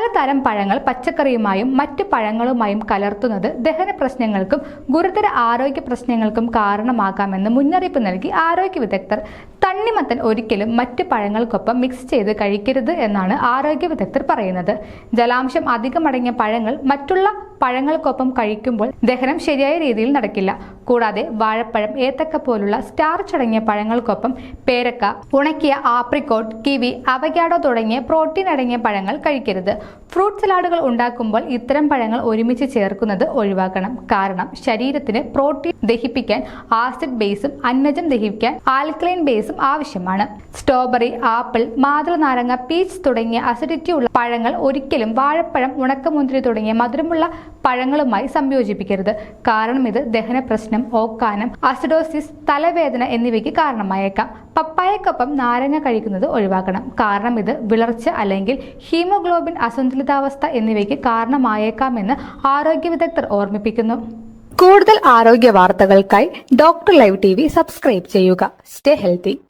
പലതരം പഴങ്ങൾ പച്ചക്കറിയുമായും മറ്റ് പഴങ്ങളുമായും കലർത്തുന്നത് ദഹന പ്രശ്നങ്ങൾക്കും ഗുരുതര ആരോഗ്യ പ്രശ്നങ്ങൾക്കും കാരണമാകാമെന്ന് മുന്നറിയിപ്പ് നൽകി ആരോഗ്യ വിദഗ്ധർ തണ്ണിമത്തൻ ഒരിക്കലും മറ്റ് പഴങ്ങൾക്കൊപ്പം മിക്സ് ചെയ്ത് കഴിക്കരുത് എന്നാണ് ആരോഗ്യ വിദഗ്ധർ പറയുന്നത്. ജലാംശം അധികമടങ്ങിയ പഴങ്ങൾ മറ്റുള്ള പഴങ്ങൾക്കൊപ്പം കഴിക്കുമ്പോൾ ദഹനം ശരിയായ രീതിയിൽ നടക്കില്ല. കൂടാതെ വാഴപ്പഴം ഏത്തക്ക പോലുള്ള സ്റ്റാർച്ച് അടങ്ങിയ പഴങ്ങൾക്കൊപ്പം പേരക്ക ഉണക്കിയ ആപ്രിക്കോട്ട് കിവി അവഗാഡോ തുടങ്ങിയ പ്രോട്ടീൻ അടങ്ങിയ പഴങ്ങൾ കഴിക്കരുത്. ഫ്രൂട്ട് സലാഡുകൾ ഉണ്ടാക്കുമ്പോൾ ഇത്തരം പഴങ്ങൾ ഒരുമിച്ച് ചേർക്കുന്നത് ഒഴിവാക്കണം. കാരണം ശരീരത്തിന് പ്രോട്ടീൻ ദഹിപ്പിക്കാൻ ആസിഡ് ബേസും അന്നജം ദഹിപ്പിക്കാൻ ആൽക്കലൈൻ ബേസും ആവശ്യമാണ്. സ്ട്രോബെറി ആപ്പിൾ മാതൃ നാരങ്ങ പീച്ച് തുടങ്ങിയ അസിഡിറ്റി ഉള്ള പഴങ്ങൾ ഒരിക്കലും വാഴപ്പഴം ഉണക്കമുന്തിരി തുടങ്ങിയ മധുരമുള്ള പഴങ്ങളുമായി സംയോജിപ്പിക്കരുത്. കാരണം ഇത് ദഹന പ്രശ്നം ഓക്കാനം അസിഡോസിസ് തലവേദന എന്നിവയ്ക്ക് കാരണമായേക്കാം. പപ്പായക്കൊപ്പം നാരങ്ങ കഴിക്കുന്നത് ഒഴിവാക്കണം. കാരണം ഇത് വിളർച്ച അല്ലെങ്കിൽ ഹീമോഗ്ലോബിൻ അസന്തുലിതാവസ്ഥ എന്നിവയ്ക്ക് കാരണമായേക്കാമെന്ന് ആരോഗ്യ വിദഗ്ധർ ഓർമ്മിപ്പിക്കുന്നു. കൂടുതൽ ആരോഗ്യ വാർത്തകൾക്കായി ഡോക്ടർ ലൈവ് ടി സബ്സ്ക്രൈബ് ചെയ്യുക. Stay healthy.